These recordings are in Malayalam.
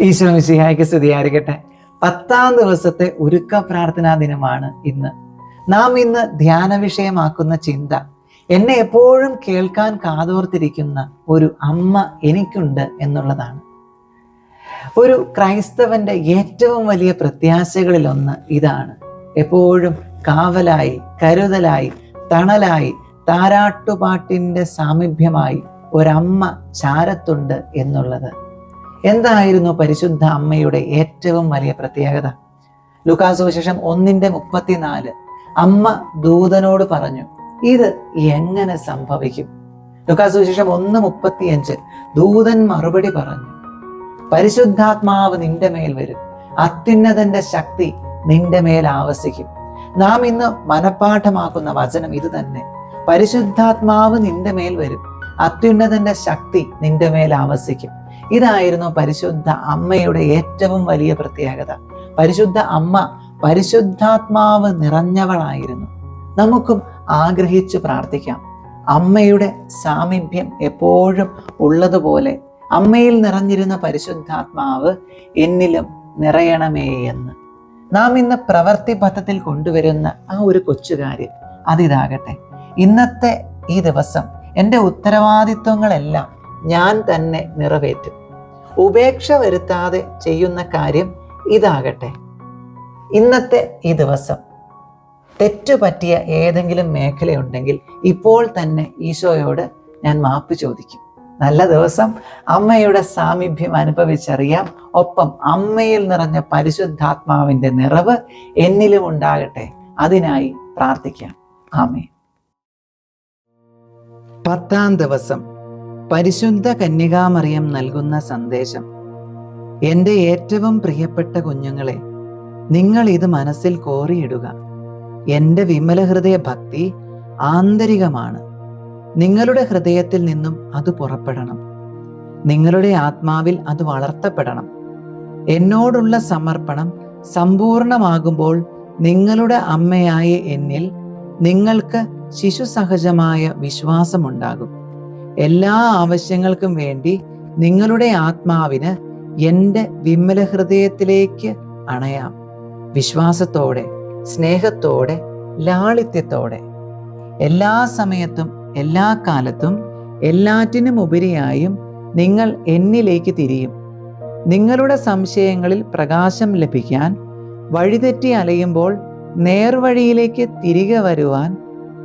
ഈശോ മിസിഹായ്ക്ക് സ്തുതിയായിരിക്കട്ടെ. പത്താം ദിവസത്തെ ഒരുക്ക പ്രാർത്ഥനാ ദിനമാണ് ഇന്ന്. നാം ഇന്ന് ധ്യാന വിഷയമാക്കുന്ന ചിന്ത. എന്നെ എപ്പോഴും കേൾക്കാൻ കാതോർത്തിരിക്കുന്ന ഒരു അമ്മ എനിക്കുണ്ട് എന്നുള്ളതാണ്. ഒരു ക്രൈസ്തവന്റെ ഏറ്റവും വലിയ പ്രത്യാശകളിലൊന്ന് ഇതാണ്. എപ്പോഴും കാവലായി കരുതലായി തണലായി താരാട്ടുപാട്ടിന്റെ സാമീപ്യമായി ഒരമ്മ ചാരത്തുണ്ട് എന്നുള്ളത്. എന്തായിരുന്നു പരിശുദ്ധ അമ്മയുടെ ഏറ്റവും വലിയ പ്രത്യേകത? ലുക്കാസുവിശേഷം ഒന്നിന്റെ മുപ്പത്തിനാല്. അമ്മ ദൂതനോട് പറഞ്ഞു ഇത് എങ്ങനെ സംഭവിക്കും? ലുക്കാസുവിശേഷം ഒന്ന് മുപ്പത്തിയഞ്ച്. ദൂതൻ മറുപടി പറഞ്ഞു പരിശുദ്ധാത്മാവ് നിന്റെ മേൽ വരും. അത്യുന്നതന്റെ ശക്തി നിന്റെ മേൽ ആവസിക്കും. നാം ഇന്ന് മനഃപ്പാഠമാക്കുന്ന വചനം ഇത് തന്നെ. പരിശുദ്ധാത്മാവ് നിന്റെ മേൽ വരും. അത്യുന്നതന്റെ ശക്തി നിന്റെ മേൽ ആവസിക്കും. ഇതായിരുന്നു പരിശുദ്ധ അമ്മയുടെ ഏറ്റവും വലിയ പ്രത്യേകത. പരിശുദ്ധ അമ്മ പരിശുദ്ധാത്മാവ് നിറഞ്ഞവളായിരുന്നു. നമുക്കും ആഗ്രഹിച്ചു പ്രാർത്ഥിക്കാം. അമ്മയുടെ സാമീപ്യം എപ്പോഴും ഉള്ളതുപോലെ അമ്മയിൽ നിറഞ്ഞിരുന്ന പരിശുദ്ധാത്മാവ് എന്നിലും നിറയണമേ എന്ന്. നാം ഇന്ന് പ്രവർത്തി പഥത്തിൽ കൊണ്ടുവരുന്ന ആ ഒരു കൊച്ചു അതിതാകട്ടെ. ഇന്നത്തെ ഈ ദിവസം എന്റെ ഉത്തരവാദിത്വങ്ങളെല്ലാം ഞാൻ തന്നെ നിറവേറ്റും. ഉപേക്ഷ വരുത്താതെ ചെയ്യുന്ന കാര്യം ഇതാകട്ടെ. ഇന്നത്തെ ഈ ദിവസം തെറ്റുപറ്റിയ ഏതെങ്കിലും മേഖലയുണ്ടെങ്കിൽ ഇപ്പോൾ തന്നെ ഈശോയോട് ഞാൻ മാപ്പ് ചോദിക്കും. നല്ല ദിവസം. അമ്മയുടെ സാമീപ്യം അനുഭവിച്ചറിയാം. ഒപ്പം അമ്മയിൽ നിറഞ്ഞ പരിശുദ്ധാത്മാവിന്റെ നിറവ് എന്നിലും ഉണ്ടാകട്ടെ. അതിനായി പ്രാർത്ഥിക്കാം. ആമേ പത്താം ദിവസം പരിശുദ്ധ കന്യകാമറിയം നൽകുന്ന സന്ദേശം. എന്റെ ഏറ്റവും പ്രിയപ്പെട്ട കുഞ്ഞുങ്ങളെ നിങ്ങൾ ഇത് മനസ്സിൽ കോറിയിടുക. എന്റെ വിമല ഹൃദയ ഭക്തി ആന്തരികമാണ്. നിങ്ങളുടെ ഹൃദയത്തിൽ നിന്നും അത് പുറപ്പെടണം. നിങ്ങളുടെ ആത്മാവിൽ അത് വളർത്തപ്പെടണം. എന്നോടുള്ള സമർപ്പണം സമ്പൂർണമാകുമ്പോൾ നിങ്ങളുടെ അമ്മയായ എന്നിൽ നിങ്ങൾക്ക് ശിശുസഹജമായ വിശ്വാസമുണ്ടാകും. എല്ലാ ആവശ്യങ്ങൾക്കും വേണ്ടി നിങ്ങളുടെ ആത്മാവിന് എന്റെ വിമല ഹൃദയത്തിലേക്ക് അണയാം. വിശ്വാസത്തോടെ സ്നേഹത്തോടെ ലാളിത്യത്തോടെ. എല്ലാ സമയത്തും എല്ലാ കാലത്തും എല്ലാറ്റിനും ഉപരിയായും നിങ്ങൾ എന്നിലേക്ക് തിരിയും. നിങ്ങളുടെ സംശയങ്ങളിൽ പ്രകാശം ലഭിക്കാൻ വഴിതെറ്റി അലയുമ്പോൾ നേർവഴിയിലേക്ക് തിരികെ വരുവാൻ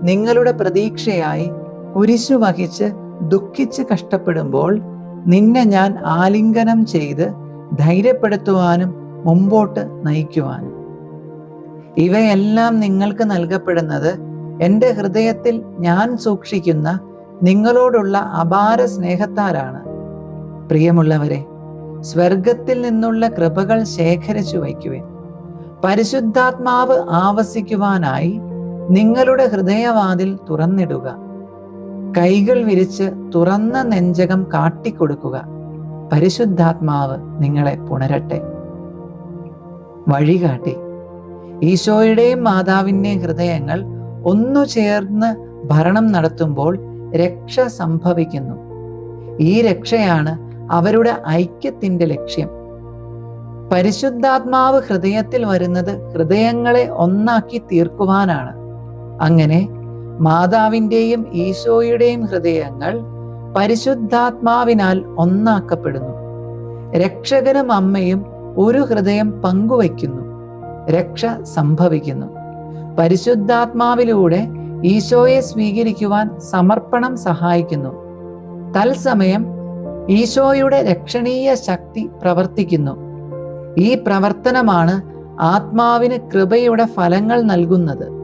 നിങ്ങളുടെ പ്രതീക്ഷയായി കുരിശു വഹിച്ച് ദുഃഖിച്ച് കഷ്ടപ്പെടുമ്പോൾ നിന്നെ ഞാൻ ആലിംഗനം ചെയ്ത് ധൈര്യപ്പെടുത്തുവാനും മുമ്പോട്ട് നയിക്കുവാനും. ഇവയെല്ലാം നിങ്ങൾക്ക് നൽകപ്പെടുന്നത് എന്റെ ഹൃദയത്തിൽ ഞാൻ സൂക്ഷിക്കുന്ന നിങ്ങളോടുള്ള അപാര സ്നേഹത്താലാണ്. പ്രിയമുള്ളവരെ സ്വർഗത്തിൽ നിന്നുള്ള കൃപകൾ ശേഖരിച്ചു വയ്ക്കുവേൻ. പരിശുദ്ധാത്മാവ് ആവസിക്കുവാനായി നിങ്ങളുടെ ഹൃദയവാതിൽ തുറന്നിടുക. കൈകൾ വിരിച്ച് തുറന്ന നെഞ്ചകം കാട്ടിക്കൊടുക്കുക. പരിശുദ്ധാത്മാവ് നിങ്ങളെ പുണരട്ടെ. വഴികാട്ടി. ഈശോയുടെയും മാതാവിന്റെയും ഹൃദയങ്ങൾ ഒന്നു ചേർന്ന് ഭരണം നടത്തുമ്പോൾ രക്ഷ സംഭവിക്കുന്നു. ഈ രക്ഷയാണ് അവരുടെ ഐക്യത്തിന്റെ ലക്ഷ്യം. പരിശുദ്ധാത്മാവ് ഹൃദയത്തിൽ വരുന്നത് ഹൃദയങ്ങളെ ഒന്നാക്കി തീർക്കുവാനാണ്. അങ്ങനെ മാതാവിന്റെയും ഈശോയുടെയും ഹൃദയങ്ങൾ പരിശുദ്ധാത്മാവിനാൽ ഒന്നാക്കപ്പെടുന്നു. രക്ഷകനും അമ്മയും ഒരു ഹൃദയം പങ്കുവയ്ക്കുന്നു. രക്ഷ സംഭവിക്കുന്നു. പരിശുദ്ധാത്മാവിലൂടെ ഈശോയെ സ്വീകരിക്കുവാൻ സമർപ്പണം സഹായിക്കുന്നു. തത്സമയം ഈശോയുടെ രക്ഷണീയ ശക്തി പ്രവർത്തിക്കുന്നു. ഈ പ്രവർത്തനമാണ് ആത്മാവിന് കൃപയുടെ ഫലങ്ങൾ നൽകുന്നത്.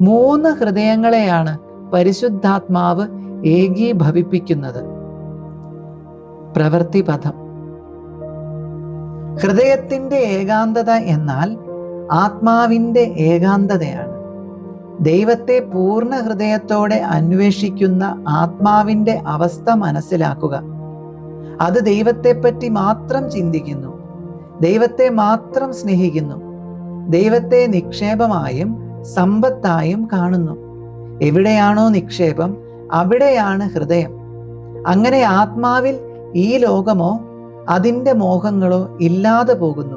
മൂന്ന് ഹൃദയങ്ങളെയാണ് പരിശുദ്ധാത്മാവ് ഏകീഭവിപ്പിക്കുന്നത്. പ്രവൃത്തിപഥം ഹൃദയത്തിന്റെ ഏകാന്തത എന്നാൽ ആത്മാവിന്റെ ഏകാന്തതയാണ്. ദൈവത്തെ പൂർണ ഹൃദയത്തോടെ അന്വേഷിക്കുന്ന ആത്മാവിന്റെ അവസ്ഥ മനസ്സിലാക്കുക. അത് ദൈവത്തെ പറ്റി മാത്രം ചിന്തിക്കുന്നു. ദൈവത്തെ മാത്രം സ്നേഹിക്കുന്നു. ദൈവത്തെ നിക്ഷേപമായും സമ്പത്തായും കാണുന്നു. എവിടെയാണോ നിക്ഷേപം അവിടെയാണ് ഹൃദയം. അങ്ങനെ ആത്മാവിൽ ഈ ലോകമോ അതിന്റെ മോഹങ്ങളോ ഇല്ലാതെ പോകുന്നു.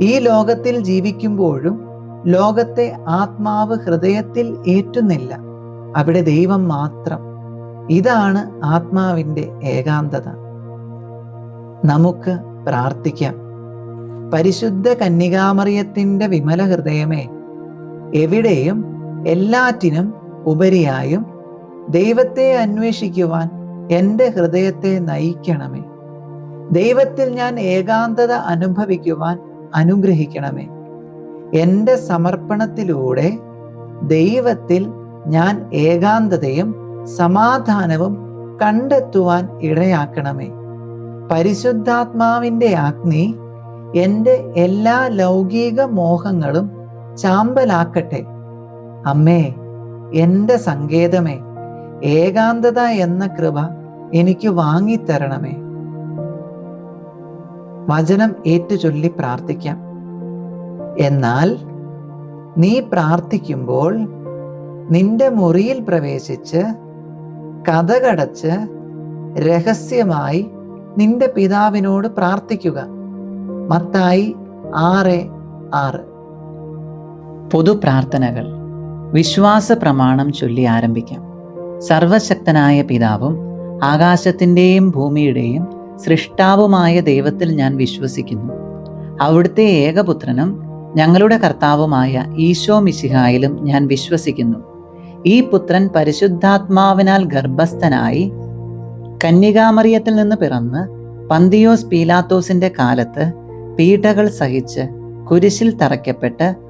ഈ ലോകത്തിൽ ജീവിക്കുമ്പോഴും ലോകത്തെ ആത്മാവ് ഹൃദയത്തിൽ ഏറ്റുന്നില്ല. അവിടെ ദൈവം മാത്രം. ഇതാണ് ആത്മാവിന്റെ ഏകാന്തത. നമുക്ക് പ്രാർത്ഥിക്കാം. പരിശുദ്ധ കന്യകാമറിയത്തിന്റെ വിമല ഹൃദയമേ എവിടെയും എല്ലാറ്റിനും ഉപരിയായും ദൈവത്തെ അന്വേഷിക്കുവാൻ എന്റെ ഹൃദയത്തെ നയിക്കണമേ. ദൈവത്തിൽ ഞാൻ ഏകാന്തത അനുഭവിക്കുവാൻ അനുഗ്രഹിക്കണമേ. എന്റെ സമർപ്പണത്തിലൂടെ ദൈവത്തിൽ ഞാൻ ഏകാന്തതയും സമാധാനവും കണ്ടെത്തുവാൻ ഇടയാക്കണമേ. പരിശുദ്ധാത്മാവിന്റെ അഗ്നി എന്റെ എല്ലാ ലൗകിക മോഹങ്ങളും ചാമ്പലാക്കട്ടെ. അമ്മേ എന്റെ സങ്കേതമേ ഏകാന്തത എന്ന കൃപ എനിക്ക് വാങ്ങിത്തരണമേ. വചനം ഏറ്റുചൊല്ലി പ്രാർത്ഥിക്കാം. എന്നാൽ നീ പ്രാർത്ഥിക്കുമ്പോൾ നിന്റെ മുറിയിൽ പ്രവേശിച്ച് കഥകടച്ച് രഹസ്യമായി നിന്റെ പിതാവിനോട് പ്രാർത്ഥിക്കുക. മത്തായി ആറ് ആറ്. പൊതുപ്രാർത്ഥനകൾ വിശ്വാസ പ്രമാണം ചൊല്ലി ആരംഭിക്കാം. സർവശക്തനായ പിതാവും ആകാശത്തിന്റെയും ഭൂമിയുടെയും സൃഷ്ടാവുമായ ദൈവത്തിൽ ഞാൻ വിശ്വസിക്കുന്നു. അവിടുത്തെ ഏകപുത്രനും ഞങ്ങളുടെ കർത്താവുമായ ഈശോ മിശിഹായിലും ഞാൻ വിശ്വസിക്കുന്നു. ഈ പുത്രൻ പരിശുദ്ധാത്മാവിനാൽ ഗർഭസ്ഥനായി കന്യകാമറിയത്തിൽ നിന്ന് പിറന്ന് പന്തിയോസ് പീലാത്തോസിന്റെ കാലത്ത് പീഡകൾ സഹിച്ച് കുരിശിൽ തറയ്ക്കപ്പെട്ട്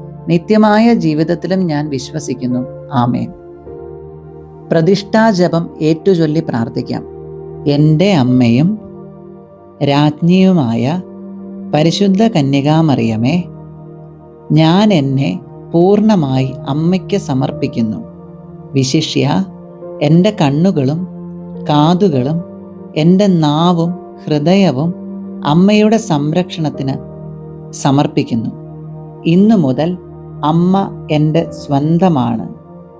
നിത്യമായ ജീവിതത്തിലും ഞാൻ വിശ്വസിക്കുന്നു. ആമേൻ. പ്രതിഷ്ഠാജപം ഏറ്റുചൊല്ലി പ്രാർത്ഥിക്കാം. എന്റെ അമ്മയും രാജ്ഞിയുമായ പരിശുദ്ധ കന്യകാമറിയമേ ഞാൻ എന്നെ പൂർണമായി അമ്മയ്ക്ക് സമർപ്പിക്കുന്നു. വിശിഷ്യ എന്റെ കണ്ണുകളും കാതുകളും എന്റെ നാവും ഹൃദയവും അമ്മയുടെ സംരക്ഷണത്തിന് സമർപ്പിക്കുന്നു. ഇന്നു മുതൽ അമ്മ എന്റെ സ്വന്തമാണ്.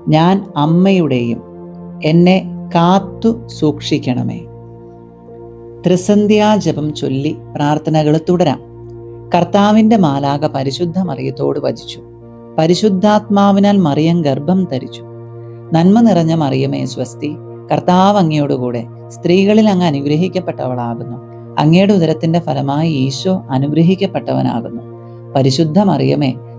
ഞാൻ അമ്മയുടെയും എന്നെ കാത്തു സൂക്ഷിക്കണമേ. ത്രിസന്ധ്യാജപം ചൊല്ലി പ്രാർത്ഥനകൾ തുടരാം. കർത്താവിന്റെ മാലാക പരിശുദ്ധ മറിയത്തോട് വചിച്ചു. പരിശുദ്ധാത്മാവിനാൽ മറിയം ഗർഭം ധരിച്ചു. നന്മ നിറഞ്ഞ മറിയമേ സ്വസ്തി കർത്താവ് അങ്ങയോടുകൂടെ സ്ത്രീകളിൽ അങ്ങ് അനുഗ്രഹിക്കപ്പെട്ടവളാകുന്നു. അങ്ങയുടെ ഉദരത്തിന്റെ ഫലമായി ഈശോ അനുഗ്രഹിക്കപ്പെട്ടവനാകുന്നു. പരിശുദ്ധ മറിയമേ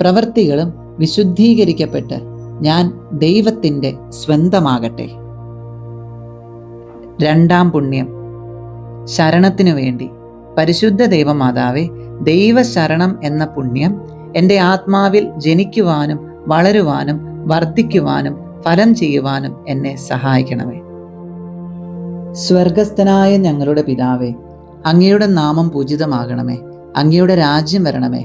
പ്രവൃത്തികളും വിശുദ്ധീകരിക്കപ്പെട്ട് ഞാൻ ദൈവത്തിന്റെ സ്വന്തമാകട്ടെ. രണ്ടാം പുണ്യം. ശരണത്തിനു വേണ്ടി. പരിശുദ്ധ ദൈവമാതാവെ ദൈവശരണം എന്ന പുണ്യം എന്റെ ആത്മാവിൽ ജനിക്കുവാനും വളരുവാനും വർദ്ധിക്കുവാനും ഫലം ചെയ്യുവാനും എന്നെ സഹായിക്കണമേ. സ്വർഗസ്ഥനായ ഞങ്ങളുടെ പിതാവേ അങ്ങയുടെ നാമം പൂജിതമാകണമേ. അങ്ങയുടെ രാജ്യം വരണമേ.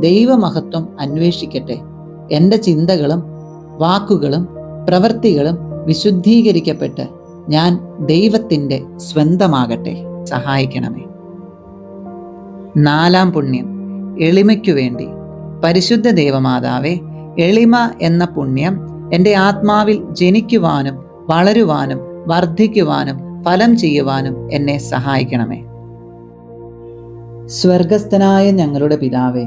ദൈവമഹത്വം അന്വേഷിക്കട്ടെ. എന്റെ ചിന്തകളും വാക്കുകളും പ്രവൃത്തികളും വിശുദ്ധീകരിക്കപ്പെട്ട് ഞാൻ ദൈവത്തിന്റെ സ്വന്തമാകട്ടെ. സഹായിക്കണമേ. നാലാം പുണ്യം. എളിമയ്ക്കു വേണ്ടി. പരിശുദ്ധ ദേവമാതാവെ എളിമ എന്ന പുണ്യം എന്റെ ആത്മാവിൽ ജനിക്കുവാനും വളരുവാനും വർദ്ധിക്കുവാനും ഫലം ചെയ്യുവാനും എന്നെ സഹായിക്കണമേ. സ്വർഗസ്ഥനായ ഞങ്ങളുടെ പിതാവേ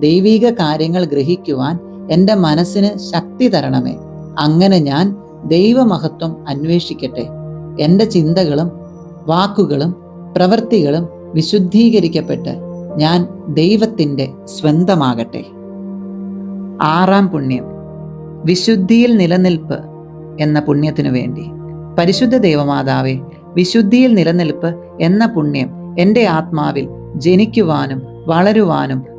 ദൈവീക കാര്യങ്ങൾ ഗ്രഹിക്കുവാൻ എന്റെ മനസ്സിന് ശക്തി തരണമേ. അങ്ങനെ ഞാൻ ദൈവമഹത്വം അന്വേഷിക്കട്ടെ. എന്റെ ചിന്തകളും വാക്കുകളും പ്രവൃത്തികളും വിശുദ്ധീകരിക്കപ്പെട്ട് ഞാൻ ദൈവത്തിന്റെ സ്വന്തമാകട്ടെ. ആറാം പുണ്യം. വിശുദ്ധിയിൽ നിലനിൽപ്പ് എന്ന പുണ്യത്തിനു വേണ്ടി. പരിശുദ്ധ ദൈവമാതാവെ വിശുദ്ധിയിൽ നിലനിൽപ്പ് എന്ന പുണ്യം എന്റെ ആത്മാവിൽ ജനിക്കുവാനും വളരുവാനും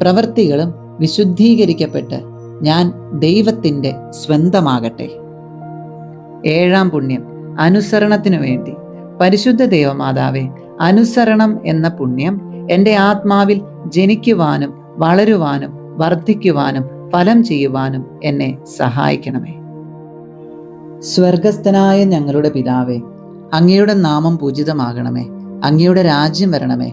പ്രവൃത്തികളും വിശുദ്ധീകരിക്കപ്പെട്ട് ഞാൻ ദൈവത്തിന്റെ സ്വന്തമാകട്ടെ. ഏഴാം പുണ്യം അനുസരണത്തിനു വേണ്ടി. പരിശുദ്ധ ദേവമാതാവെ അനുസരണം എന്ന പുണ്യം എന്റെ ആത്മാവിൽ ജനിക്കുവാനും വളരുവാനും വർദ്ധിക്കുവാനും ഫലം ചെയ്യുവാനും എന്നെ സഹായിക്കണമേ. സ്വർഗസ്ഥനായ ഞങ്ങളുടെ പിതാവേ അങ്ങയുടെ നാമം പൂജിതമാകണമേ. അങ്ങയുടെ രാജ്യം വരണമേ.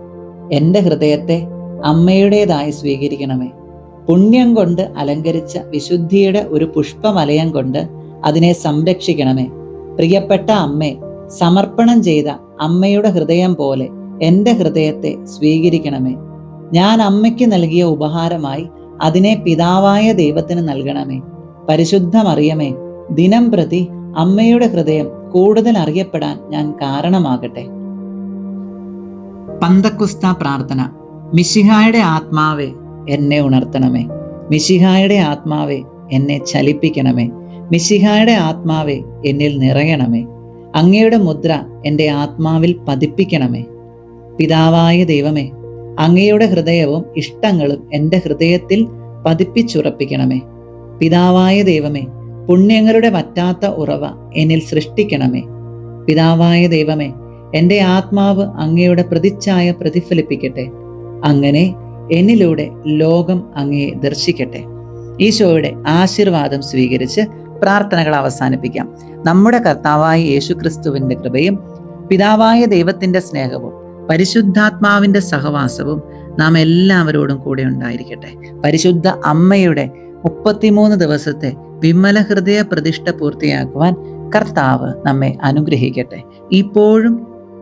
എന്റെ ഹൃദയത്തെ അമ്മയുടേതായി സ്വീകരിക്കണമേ. പുണ്യം കൊണ്ട് അലങ്കരിച്ച വിശുദ്ധിയുടെ ഒരു പുഷ്പമലയം കൊണ്ട് അതിനെ സംരക്ഷിക്കണമേ. പ്രിയപ്പെട്ട അമ്മേ സമർപ്പണം ചെയ്ത അമ്മയുടെ ഹൃദയം പോലെ എന്റെ ഹൃദയത്തെ സ്വീകരിക്കണമേ. ഞാൻ അമ്മയ്ക്ക് നൽകിയ ഉപഹാരമായി അതിനെ പിതാവായ ദൈവത്തിന് നൽകണമേ. പരിശുദ്ധ മറിയമേ ദിനം പ്രതി അമ്മയുടെ ഹൃദയം കൂടുതൽ അറിയപ്പെടാൻ ഞാൻ കാരണമാകട്ടെ. പന്തക്കുസ്ത പ്രാർത്ഥന. മിശിഹായുടെ ആത്മാവെ എന്നെ ഉണർത്തണമേ. മിശിഹായുടെ ആത്മാവെ എന്നെ ചലിപ്പിക്കണമേ. മിശിഹായുടെ ആത്മാവെ എന്നിൽ നിറയണമേ. അങ്ങയുടെ മുദ്ര എന്റെ ആത്മാവിൽ പതിപ്പിക്കണമേ. പിതാവായ ദൈവമേ അങ്ങയുടെ ഹൃദയവും ഇഷ്ടങ്ങളും എന്റെ ഹൃദയത്തിൽ പതിപ്പിച്ചുറപ്പിക്കണമേ. പിതാവായ ദൈവമേ പുണ്യങ്ങളുടെ വറ്റാത്ത ഉറവ എന്നിൽ സൃഷ്ടിക്കണമേ. പിതാവായ ദൈവമേ എന്റെ ആത്മാവ് അങ്ങയുടെ പ്രതിച്ഛായ പ്രതിഫലിപ്പിക്കട്ടെ. അങ്ങനെ എന്നിലൂടെ ലോകം അങ്ങയെ ദർശിക്കട്ടെ. ഈശോയുടെ ആശീർവാദം സ്വീകരിച്ച് പ്രാർത്ഥനകൾ അവസാനിപ്പിക്കാം. നമ്മുടെ കർത്താവായ യേശു യേശുക്രിസ്തുവിന്റെ കൃപയും പിതാവായ ദൈവത്തിന്റെ സ്നേഹവും പരിശുദ്ധാത്മാവിന്റെ സഹവാസവും നാം എല്ലാവരോടും കൂടെ ഉണ്ടായിരിക്കട്ടെ. പരിശുദ്ധ അമ്മയുടെ മുപ്പത്തിമൂന്ന് ദിവസത്തെ വിമല ഹൃദയ പ്രതിഷ്ഠ പൂർത്തിയാക്കുവാൻ കർത്താവ് നമ്മെ അനുഗ്രഹിക്കട്ടെ. ഇപ്പോഴും